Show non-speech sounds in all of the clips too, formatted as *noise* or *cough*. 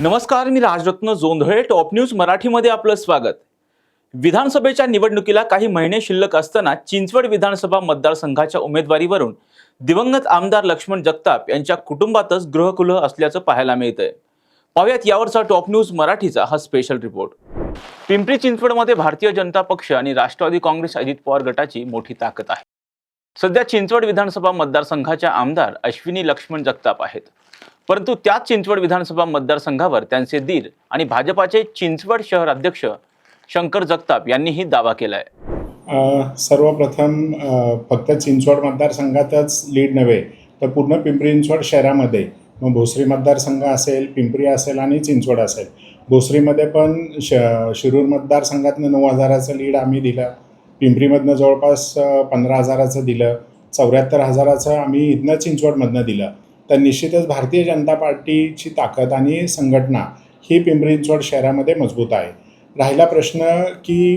नमस्कार मी Rajratna Jondhale top news मराठीमध्ये आपलं स्वागत. विधानसभेच्या निवडणुकीला काही महिने शिल्लक असताना चिंचवड विधानसभा मतदारसंघाच्या उमेदवारीवरून दिवंगत आमदार लक्ष्मण जगताप यांच्या कुटुंबातच गृहकुलह असल्याचं पाहायला मिळतंय. पाहुयात यावरचा टॉप न्यूज मराठीचा हा स्पेशल रिपोर्ट पिंपरी चिंचवडमध्ये भारतीय जनता पक्ष आणि राष्ट्रवादी काँग्रेस अजित पवार गटाची मोठी ताकद आहे. सध्या चिंचवड विधानसभा मतदारसंघाच्या आमदार अश्विनी लक्ष्मण जगताप आहेत. परंतु त्याच चिंचवड विधानसभा मतदारसंघावर त्यांचे दीर आणि भाजपाचे चिंचवड शहर अध्यक्ष शंकर जगताप यांनीही दावा केला आहे सर्वप्रथम फक्त चिंचवड मतदारसंघातच लीड नव्हे तर पूर्ण पिंपरी चिंचवड शहरामध्ये मग भोसरी मतदारसंघ असेल पिंपरी असेल आणि चिंचवड असेल. भोसरीमध्ये पण श शिरूर मतदारसंघातनं नऊ हजाराचं लीड आम्ही दिलं पिंपरीमधनं जवळपास पंधरा हजाराचं दिलं चौऱ्याहत्तर हजाराचं आम्ही इथनं चिंचवडमधनं दिलं. तर निश्चितच भारतीय जनता पार्टीची ताकद आणि संघटना ही पिंपरी चिंचवड शहरामध्ये मजबूत आहे. राहिला प्रश्न की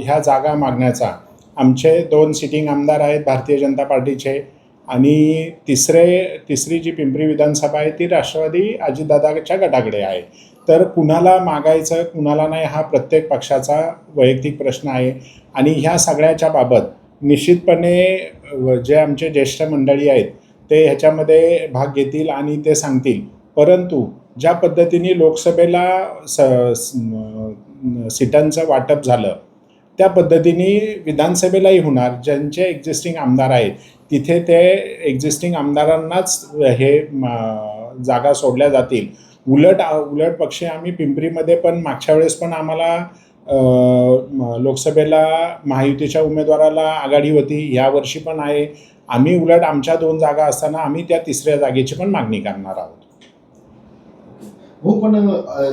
ह्या जागा मागण्याचा आमचे दोन सिटिंग आमदार आहेत भारतीय जनता पार्टीचे आणि तिसरे तिसरी जी पिंपरी विधानसभा आहे ती राष्ट्रवादी अजितदादाच्या गटाकडे आहे. तर कुणाला मागायचं कुणाला नाही हा प्रत्येक पक्षाचा वैयक्तिक प्रश्न आहे आणि ह्या सगळ्याच्या बाबत निश्चितपणे जे आमचे ज्येष्ठ मंडळी आहेत ते ह्याच्यामध्ये भाग घेतील आणि ते सांगतील. परंतु ज्या पद्धतीने लोकसभेला स सीटांचं वाटप झालं त्या पद्धतीने विधानसभेलाही होणार. ज्यांचे एक्झिस्टिंग आमदार आहेत तिथे ते एक्झिस्टिंग आमदारांनाच हे जागा सोडल्या जातील. उलट उलट पक्षी आम्ही पिंपरीमध्ये पण मागच्या वेळेस पण आम्हाला लोकसभेला महायुतीच्या उमेदवाराला आघाडी होती. यावर्षी पण आहे. आम्ही उलट आमच्या दोन जागा असताना आम्ही त्या तिसऱ्या जागेची पण मागणी करणार आहोत. हो पण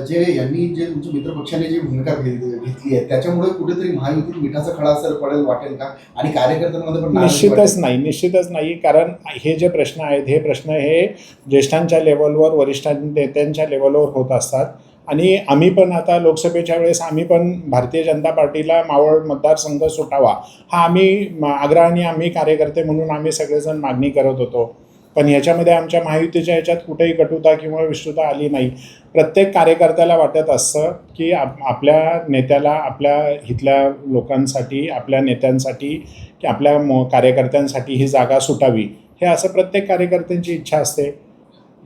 जे यांनी जे तुमच्या मित्रपक्षाने जी भूमिका घेतली आहे त्याच्यामुळे कुठेतरी महायुतीत मिठाचा खडा असर पडेल वाटेल का? आणि कार्यकर्त्यांमध्ये पण निश्चितच? नाही निश्चितच नाही कारण हे जे प्रश्न आहेत हे प्रश्न हे ज्येष्ठांच्या लेवलवर वरिष्ठां नेत्यांच्या लेवलवर होत असतात. आणि आम्ही पण आता लोकसभेच्या वेळेस आम्ही पण भारतीय जनता पार्टीला मावळ मतदारसंघ सुटावा हा आम्ही म- आग्रहाने आम्ही कार्यकर्ते म्हणून आम्ही सगळेजण मागणी करत होतो. पण ह्याच्यामध्ये आमच्या महायुतीच्या ह्याच्यात कुठेही कटुता किंवा विष्णुता आली नाही. प्रत्येक कार्यकर्त्याला वाटत असतं की आप आपल्या नेत्याला आपल्या इथल्या लोकांसाठी आपल्या नेत्यांसाठी की आपल्या म कार्यकर्त्यांसाठी ही जागा सुटावी. हे असं प्रत्येक कार्यकर्त्यांची इच्छा असते.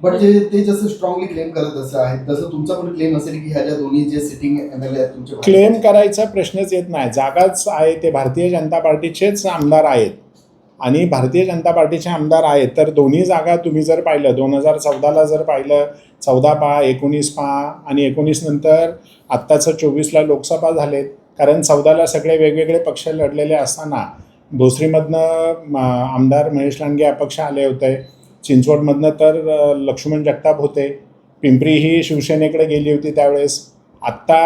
पण जे ते जसं स्ट्रॉंगली क्लेम करत असं आहेत तसं तुमचा पण क्लेम असेल की ह्या ज्या दोन्ही जे सिटिंग एम एल ए आहेत तुमचे क्लेम करायचा प्रश्नच येत नाही. जागाच आहे ते भारतीय जनता पार्टीचेच आमदार आहेत. आणि भारतीय जनता पार्टीचे आमदार आहेत तर दोन्ही जागा तुम्ही जर पाहिलं दोन हजार चौदाला जर पाहिलं चौदा पहा एकोणीस पहा आणि एकोणीस नंतर आत्ताचं चोवीसला लोकसभा झालेत. कारण चौदाला सगळे वेगवेगळे पक्ष लढलेले असताना भोसरीमधनं म, आमदार महेश लांडगे अपक्ष आले होते. चिंचवडमधनं तर लक्ष्मण जगताप होते. पिंपरी ही शिवसेनेकडे गेली होती त्यावेळेस. आत्ता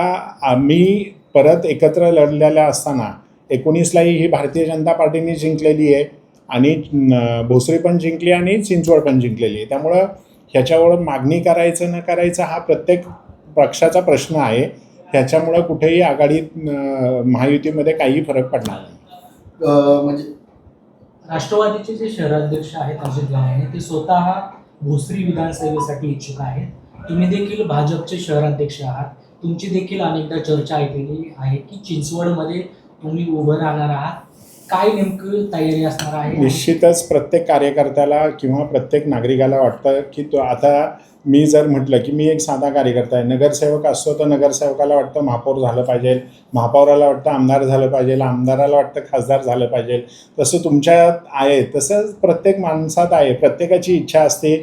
आम्ही परत एकत्र लढलेल्या असताना एकोणीसलाही ही भारतीय जनता पार्टीने जिंकलेली आहे आणि भोसरी पण जिंकली आणि चिंचवड पण जिंकलेली आहे. त्यामुळं ह्याच्यावर मागणी करायचं न करायचं हा प्रत्येक पक्षाचा प्रश्न आहे. ह्याच्यामुळं कुठेही आघाडीत महायुतीमध्ये काही फरक पडणार नाही. म्हणजे राष्ट्रवादीचे जे शहराध्यक्ष आहेत अजित लहाने ते स्वतः भोसरी विधानसभेसाठी इच्छुक आहेत. तुम्ही देखील भाजपचे शहराध्यक्ष आहात. तुमची देखील अनेकदा चर्चा ऐकलेली आहे की चिंचवडमध्ये तुम्ही उभं राहणार आहात. काय नेमकं तयारी असणार आहे? निश्चितच प्रत्येक कार्यकर्त्याला किंवा प्रत्येक नागरिकाला वाटतं की तो आता मी जर म्हटलं की मी एक साधा कार्यकर्ता आहे. नगरसेवक असतो तर नगरसेवकाला वाटतं महापौर झालं पाहिजे. महापौराला वाटतं आमदार झालं पाहिजे. आमदाराला वाटतं खासदार झालं पाहिजे. तसं तुमच्यात आहे तसंच प्रत्येक माणसात आहे. प्रत्येकाची इच्छा असते.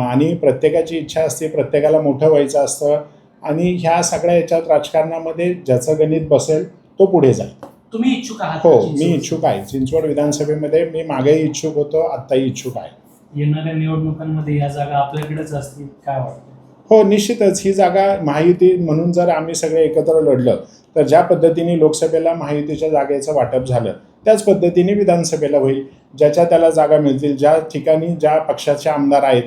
आणि प्रत्येकाची इच्छा असते प्रत्येकाला मोठं व्हायचं असतं. आणि ह्या सगळ्या याच्यात राजकारणामध्ये ज्याचं गणित बसेल तो पुढे जाईल. तुम्ही इच्छुक आहात हो मी? इच्छुक आहे. चिंचवड विधानसभेमध्ये मी मागेही इच्छुक होतो आत्ताही इच्छुक आहे. येणाऱ्या निवडणुकांमध्ये या जागा आपल्याकडेच असतील काय वाटतं? हो निश्चितच ही जागा महायुती म्हणून जर आम्ही सगळे एकत्र लढलं तर ज्या पद्धतीने लोकसभेला महायुतीच्या जागेचं वाटप झालं त्याच पद्धतीने विधानसभेला होईल. ज्याच्या त्याला जागा मिळतील ज्या ठिकाणी ज्या पक्षाचे आमदार आहेत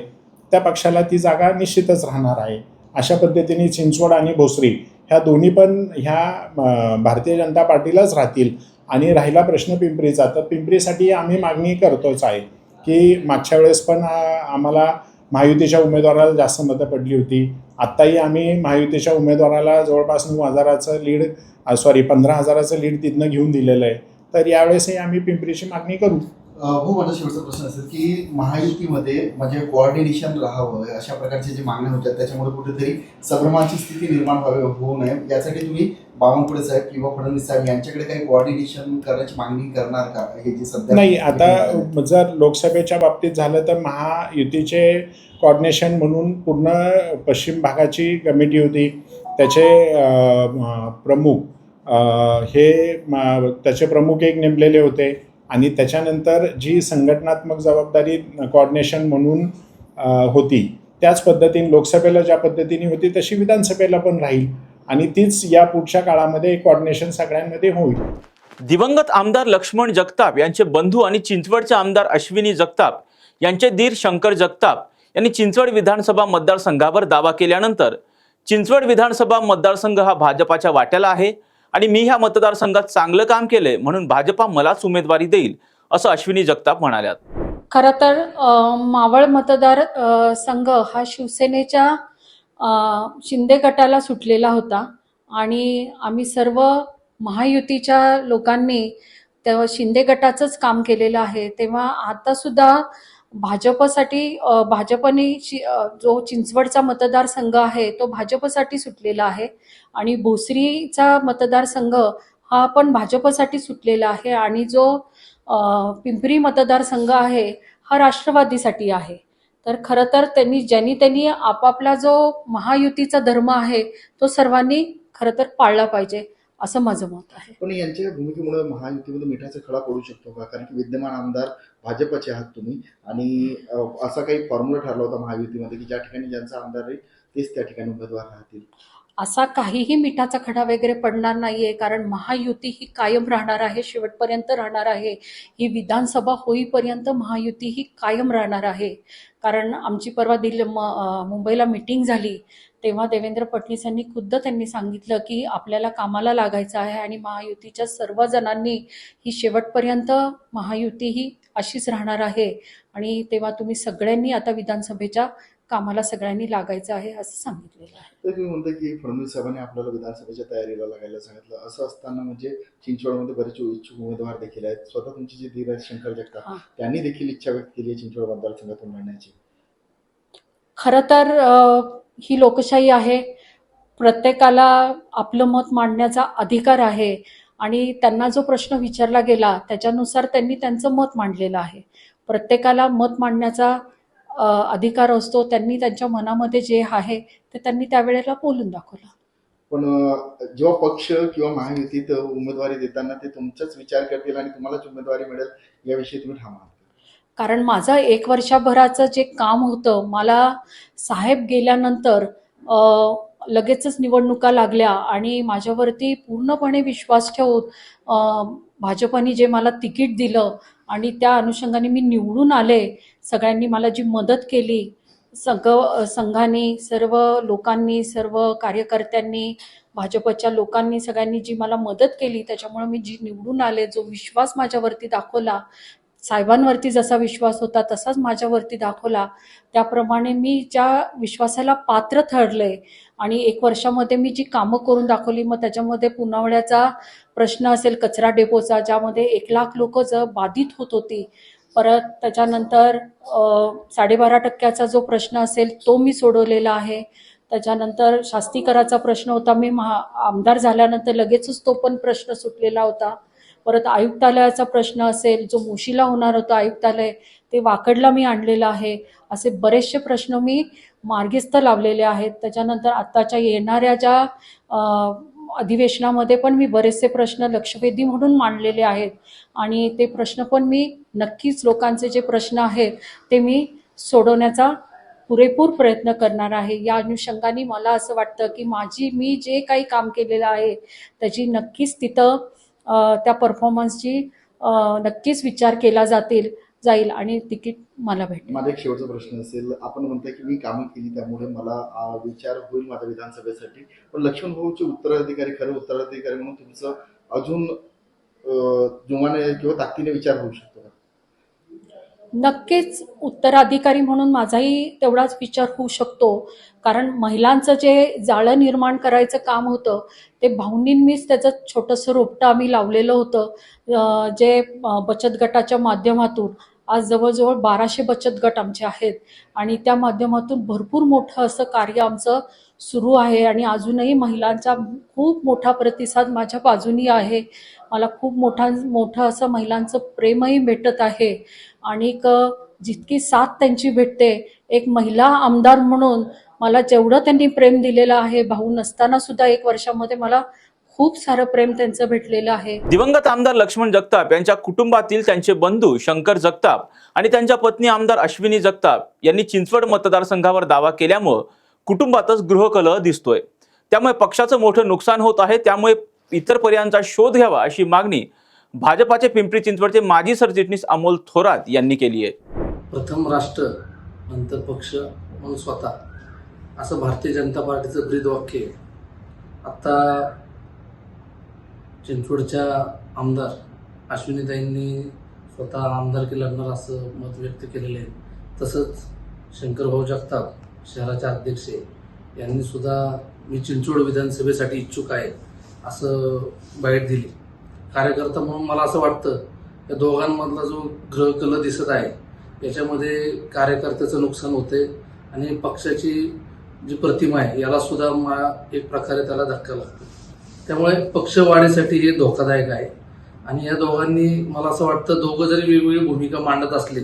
त्या पक्षाला ती जागा निश्चितच राहणार आहे. अशा पद्धतीने चिंचवड आणि भोसरी ह्या दोन्ही पण ह्या भारतीय जनता पार्टीलाच राहतील. आणि राहिला प्रश्न पिंपरीचा तर पिंपरीसाठी आम्ही मागणी करतोच आहे की मागच्या वेळेस पण आम्हाला महायुतीच्या उमेदवाराला जास्त मतं पडली होती. आत्ताही आम्ही महायुतीच्या उमेदवाराला जवळपास नऊ हजाराचं लीड सॉरी पंधरा हजाराचं लीड तिथनं घेऊन दिलेलं आहे. तर यावेळेसही आम्ही पिंपरीची मागणी करू. हो माझा शेवटचा प्रश्न असेल की महायुतीमध्ये म्हणजे कोऑर्डिनेशन राहावं अशा प्रकारच्या ज्या मागण्या होत्या त्याच्यामुळे कुठेतरी संभ्रमाची स्थिती निर्माण व्हावी होऊ नये. यासाठी तुम्ही बावनकुळे साहेब किंवा फडणवीस साहेब यांच्याकडे काही कोऑर्डिनेशन करण्याची मागणी करणार का? हे जे सध्या नाही आता जर लोकसभेच्या बाबतीत झालं तर महायुतीचे कॉर्डिनेशन म्हणून पूर्ण पश्चिम भागाची कमिटी होती. त्याचे प्रमुख हे त्याचे प्रमुख एक नेमलेले होते. आणि त्याच्यानंतर जी संघटनात्मक जबाबदारी कॉर्डिनेशन म्हणून होती त्याच पद्धतीने लोकसभेला ज्या पद्धतीने होती तशी विधानसभेला पण राहील. आणि तीच या पुढच्या काळामध्ये कॉर्डिनेशन सगळ्यांमध्ये होईल. दिवंगत आमदार लक्ष्मण जगताप यांचे बंधू आणि चिंचवडचे आमदार अश्विनी जगताप यांचे धीर शंकर जगताप यांनी चिंचवड विधानसभा मतदारसंघावर दावा केल्यानंतर चिंचवड विधानसभा मतदारसंघ हा भाजपाच्या वाट्याला आहे. आणि मी ह्या मतदारसंघात चांगलं काम केलंय म्हणून भाजपा मलाच उमेदवारी देईल असं अश्विनी जगताप म्हणाल्यात. खरं तर मावळ मतदार संघ हा शिवसेनेच्या शिंदे गटाला सुटलेला होता आणि आम्ही सर्व महायुतीच्या लोकांनी तेव्हा शिंदे गटाचंच काम केलेलं आहे तेव्हा आता सुद्धा भाजपसाठी भाजपने जो चिंचवडचा मतदारसंघ आहे तो भाजपसाठी सुटलेला आहे. आणि भोसरीचा मतदारसंघ हा पण भाजपसाठी सुटलेला आहे. आणि जो पिंपरी मतदारसंघ आहे हा राष्ट्रवादीसाठी आहे. तर खरं तर त्यांनी ज्यांनी त्यांनी आपापला जो महायुतीचा धर्म आहे तो सर्वांनी खरं तर पाळला पाहिजे. असं माझं मत आहे. पण यांच्या भूमिकेमुळे महायुतीमध्ये मिठाचा खडा पडू शकतो का? कारण की विद्यमान आमदार भाजपचे आहात तुम्ही. आणि असा काही फॉर्म्युला ठरला होता महायुतीमध्ये की ज्या ठिकाणी ज्यांचा आमदार आहे तेच त्या ठिकाणी उमेदवार राहतील. असा काहीही मिठाचा खडा वगैरे पडणार नाहीये कारण महायुती ही कायम राहणार आहे शेवटपर्यंत राहणार आहे. ही विधानसभा होईपर्यंत महायुती ही कायम राहणार आहे. कारण आमची परवा दिल्ली मुंबईला मिटिंग झाली. तेव्हा देवेंद्र फडणवीस यांनी खुद्द त्यांनी सांगितलं की आपल्याला कामाला लागायचं आहे आणि महायुतीच्या सर्व जणांनी ही शेवटपर्यंत महायुती ही अशीच राहणार आहे. आणि तेव्हा तुम्ही सगळ्यांनी आता विधानसभेच्या कामाला सगळ्यांनी लागायचं आहे असं सांगितलेलं आहे. तर तुम्ही म्हणता की फडणवीस साहेबांनी आपल्याला विधानसभेच्या तयारीला लागायला सांगितलं. असं असताना म्हणजे चिंचवडमध्ये बरेच इच्छुक उमेदवार देखील आहेत. स्वतः तुमचे जे धीर आहेत शंकर. जगताप त्यांनी देखील इच्छा व्यक्त केली आहे चिंचवड मतदारसंघातून लढण्याची. खरं तर ही लोकशाही आहे. प्रत्येकाला आपलं मत मांडण्याचा अधिकार आहे. आणि त्यांना जो प्रश्न विचारला गेला त्याच्यानुसार त्यांनी त्यांचं मत मांडलेलं आहे. प्रत्येकाला मत मांडण्याचा अधिकार असतो. त्यांनी त्यांच्या मनामध्ये जे आहे ते त्यांनी त्यावेळेला बोलून दाखवलं. पण जेव्हा पक्ष किंवा महायुतीत उमेदवारी देताना ते तुमचाच विचार करतील आणि तुम्हालाच उमेदवारी मिळेल याविषयी तुम्ही ठाम कारण माझं एक वर्षभराचं जे काम होतं मला साहेब गेल्यानंतर लगेचच निवडणुका लागल्या आणि माझ्यावरती पूर्णपणे विश्वास ठेवून भाजपाने भाजपने जे मला तिकीट दिलं आणि त्या अनुषंगाने मी निवडून आले. सगळ्यांनी मला जी मदत केली संघ संघाने सर्व लोकांनी सर्व कार्यकर्त्यांनी भाजपच्या लोकांनी सगळ्यांनी जी मला मदत केली त्याच्यामुळे मी जी निवडून आले जो विश्वास माझ्यावरती दाखवला साहेबांवरती जसा विश्वास होता तसाच माझ्यावरती दाखवला. त्याप्रमाणे मी ज्या विश्वासाला पात्र ठरले आणि एक वर्षामध्ये मी जी कामं करून दाखवली मग त्याच्यामध्ये पुनावळ्याचा प्रश्न असेल कचरा डेपोचा ज्यामध्ये एक लाख लोक ज बाधित होत होती परत त्याच्यानंतर साडेबारा टक्क्याचा जो प्रश्न असेल तो मी सोडवलेला आहे. त्याच्यानंतर शास्तीकराचा प्रश्न होता मी महा आमदार झाल्यानंतर लगेचच तो पण प्रश्न सुटलेला होता. परत आयुक्तालयाचा प्रश्न असेल जो मुशीला होणार होता आयुक्तालय ते वाकडला मी आणलेलं आहे. असे बरेचसे प्रश्न मी मार्गस्थ लावलेले आहेत. त्याच्यानंतर आत्ताच्या येणाऱ्या ज्या अधिवेशनामध्ये पण मी बरेचसे प्रश्न लक्षवेधी म्हणून मांडलेले आहेत. आणि ते प्रश्न पण मी नक्कीच लोकांचे जे प्रश्न आहेत ते मी सोडवण्याचा पुरेपूर प्रयत्न करणार आहे. या अनुषंगाने मला असं वाटतं की माझी मी जे काही काम केलेलं आहे त्याची नक्कीच तिथं त्या परफॉर्मन्सची नक्कीच विचार केला जातील जाईल आणि तिकीट मला भेटेल. माझा एक शेवटचा प्रश्न असेल. आपण म्हणताय की मी कामं केली त्यामुळे मला विचार होईल माझ्या विधानसभेसाठी. पण लक्ष्मण भाऊचे उत्तराधिकारी खरे उत्तराधिकारी म्हणून तुमचं अजून अं, जोमाने किंवा ताकदीने विचार होऊ शकतो का? नक्कीच उत्तराधिकारी म्हणून माझाही तेवढाच विचार होऊ शकतो. कारण महिलांचं जे जाळं निर्माण करायचं काम होतं ते भाऊंनींनीच त्याचं छोटंसं रोपटं आम्ही लावलेलं होतं. जे बचत गटाच्या माध्यमातून आज जवळजवळ बाराशे बचत गट आमचे आहेत. आणि त्या माध्यमातून भरपूर मोठं असं कार्य आमचं सुरू आहे. आणि अजूनही महिलांचा खूप मोठा प्रतिसाद माझ्या बाजूनी आहे. मला खूप मोठा मोठं असं महिलांचं प्रेमही भेटत आहे. आणि जितकी साथ त्यांची भेटते एक महिला आमदार म्हणून मला जेवढं त्यांनी प्रेम दिलेलं आहे भाऊ नसताना सुद्धा एक वर्षामध्ये मला खूप सारं प्रेम त्यांचं भेटलेलं आहे. दिवंगत आमदार लक्ष्मण जगताप यांच्या कुटुंबातील त्यांचे बंधू शंकर जगताप आणि त्यांच्या पत्नी आमदार अश्विनी जगताप यांनी चिंचवड मतदारसंघावर दावा केल्यामुळं कुटुंबातच गृहकलह दिसतोय. त्यामुळे पक्षाचं मोठं नुकसान होत आहे त्यामुळे इतर पर्यायांचा शोध घ्यावा अशी मागणी भाजपाचे पिंपरी चिंचवडचे माजी सरचिटणीस अमोल थोरात यांनी केली आहे. प्रथम राष्ट्र नंतर पक्ष म्हणून स्वतः. असं भारतीय जनता पार्टीचं ब्रीद वाक्य आहे. आत्ता चिंचवडच्या आमदार अश्विनीताईंनी स्वतः आमदारकी लढणार असं मत व्यक्त केलेलं आहे. तसंच शंकरभाऊ जगताप शहराचे अध्यक्ष यांनी सुद्धा मी चिंचवड विधानसभेसाठी इच्छुक आहे. असं बाईट दिली. कार्यकर्ता म्हणून मला असं वाटतं या दोघांमधला जो ग्रहकल दिसत आहे याच्यामध्ये कार्यकर्त्याचं नुकसान होते आणि पक्षाची जी प्रतिमा आहे याला सुद्धा मा- एक प्रकारे त्याला धक्का लागतो त्यामुळे पक्ष वाढीसाठी हे धोकादायक आहे. आणि या दोघांनी मला असं वाटतं दोघं जरी वेगवेगळी भूमिका मांडत असले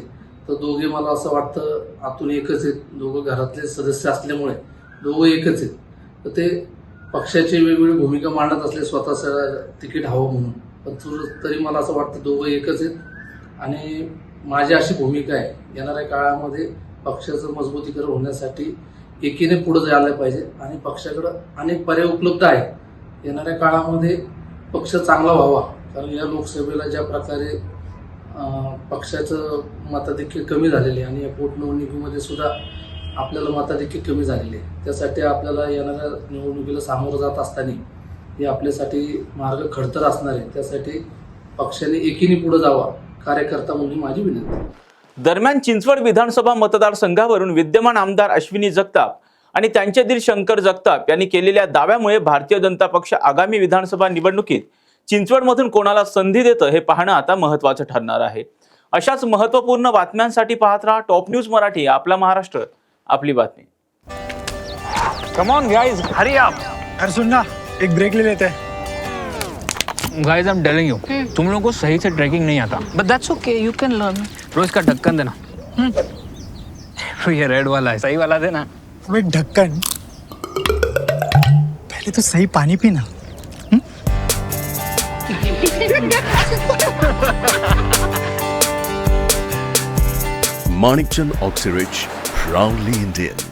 तर दोघे मला असं वाटतं आतून एकच आहेत. दोघं घरातले सदस्य असल्यामुळे दोघं एकच आहेत. तर ते पक्षाची वेगवेगळी भूमिका मांडत असले स्वतःचं तिकीट हवं म्हणून. पण तरी मला असं वाटतं दोघं एकच आहेत. आणि माझी अशी भूमिका आहे येणाऱ्या काळामध्ये पक्षाचं मजबूतीकरण होण्यासाठी एकीने पुढे जायला पाहिजे आणि पक्षाकडं अनेक पर्याय उपलब्ध आहेत. येणाऱ्या काळामध्ये पक्ष चांगला व्हावा. कारण या लोकसभेला ज्या प्रकारे पक्षाचं मताधिक्य कमी झालेले आणि या पोटनिवडणुकीमध्ये सुद्धा आपल्याला मताधिक्य कमी झालेली आहे. त्यासाठी आपल्याला येणाऱ्या निवडणुकीला सामोरं जात असताना हे आपल्यासाठी मार्ग खडतर असणार आहे. त्यासाठी पक्षाने एकीने पुढे जावा कार्यकर्ता म्हणून माझी विनंती दरम्यान चिंचवड विधानसभा मतदारसंघावरून विद्यमान आमदार अश्विनी जगताप आणि त्यांच्यातील शंकर जगताप यांनी केलेल्या दाव्यामुळे भारतीय जनता पक्ष आगामी विधानसभा निवडणुकीत चिंचवडमधून कोणाला संधी देतं हे पाहणं आता महत्वाचं ठरणार आहे. अशाच महत्त्वपूर्ण बातम्यांसाठी पाहत राहा टॉप न्यूज मराठी आपला महाराष्ट्र. आपली बातमी कम ऑन गाइस हरी आप यार सुन ना एक ब्रेक ले लेते. हैं guys I am telling you तुम लोगों को सही से ट्रैकिंग नहीं आता. But that's okay, you can learn. रोज का ढक्कन देना. *laughs* तो ये रेड वाला है. सही वाला देना. अबे ढक्कन. पहले तो सही पानी पीना. *laughs* Manikchand Oxyrich, proudly Indian.